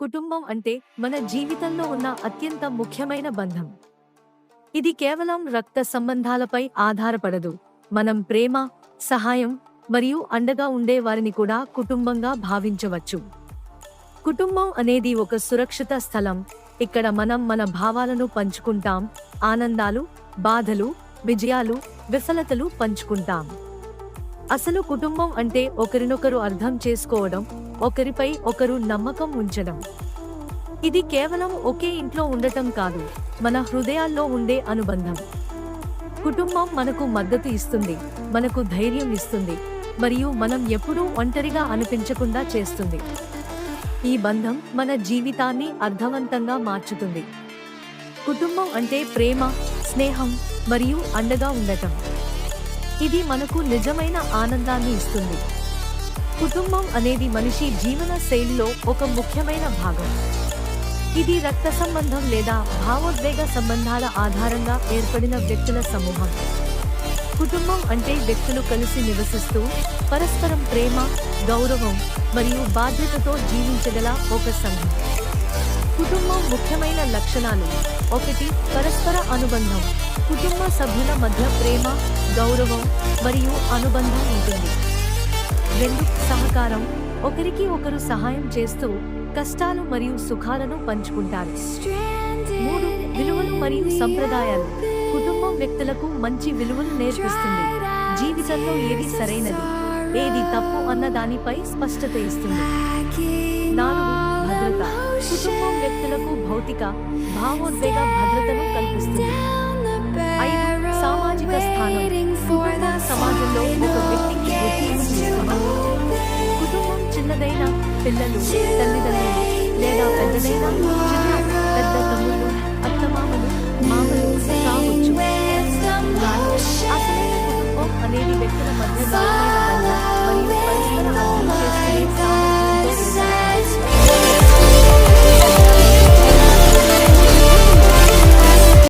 కుటుంబం అంటే మన జీవితంలో ఉన్న అత్యంత ముఖ్యమైన బంధం. ఇది కేవలం రక్త సంబంధాలపై ఆధారపడదు. మనం ప్రేమ సహాయం మరియు అండగా ఉండే వారిని కూడా కుటుంబంగా భావించవచ్చు. కుటుంబం అనేది ఒక సురక్షిత స్థలం. ఇక్కడ మనం మన భావాలను పంచుకుంటాం ఆనందాలు బాధలు విజయాలు విఫలతలు పంచుకుంటాం. అసలు కుటుంబం అంటే ఒకరినొకరు అర్థం చేసుకోవడం ఒకరిపై ఒకరు నమ్మకం ఉంచడం. ఇది కేవలం ఒకే ఇంట్లో ఉండటం కాదు మన హృదయాల్లో ఉండే అనుబంధం. కుటుంబం మనకు మద్దతు ఇస్తుంది మనకు ధైర్యం ఇస్తుంది మరియు మనం ఎప్పుడూ ఒంటరిగా అనిపించకుండా చేస్తుంది. ఈ బంధం మన జీవితాన్ని అర్థవంతంగా మార్చుతుంది. కుటుంబం అంటే ప్రేమ స్నేహం మరియు అండగా ఉండటం. ఇది మనకు నిజమైన ఆనందాన్ని ఇస్తుంది. కుటుంబం అనేది మనిషి జీవన శైలిలో ఒక ముఖ్యమైన భాగం. ఇది రక్త సంబంధం లేదా భావోద్వేగ సంబంధాల ఆధారంగా ఏర్పడిన వ్యక్తుల సమూహం. కుటుంబం అంటే వ్యక్తులు కలిసి నివసిస్తూ పరస్పరం ప్రేమ గౌరవం మరియు బాధ్యతతో జీవించగల ఒక సంఘం. కుటుంబం ముఖ్యమైన లక్షణాలు ఒకటి పరస్పర అనుబంధం. కుటుంబ సభ్యుల మధ్య ప్రేమ గౌరవం మరియు అనుబంధం ఉంటుంది. రెండు సహకారం. ఒకరికి ఒకరు సహాయం చేస్తూ కష్టాలు మరియు సుఖాలను పంచుకుంటారు. మూడు విలువలు మరియు సంప్రదాయాలు. కుటుంబం వ్యక్తులకు మంచి విలువలు నేర్పిస్తుంది. జీవితంలో ఏది సరైనది? ఏది తప్పు అన్న దానిపై స్పష్టత ఇస్తుంది. నాలుగు భద్రత. కుటుంబం వ్యక్తులకు భౌతిక భావోద్వేగ భద్రతను పిల్లలు తల్లిదండ్రులు లేదా పెద్దలైనా చిన్న